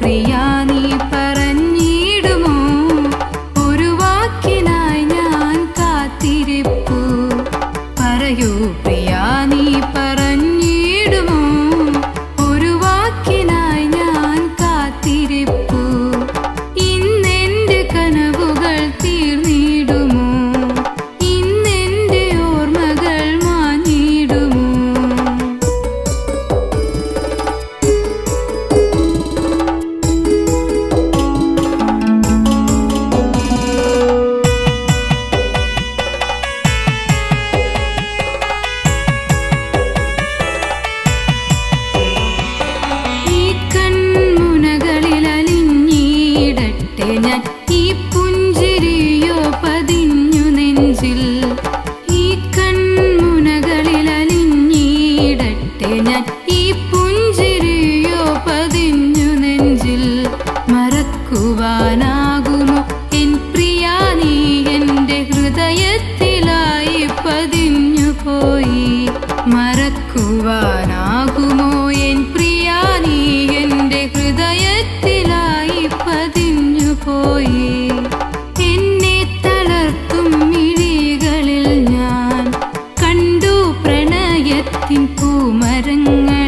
ಪ್ರಿಯ ഞാൻ പൂമരങ്ങൾ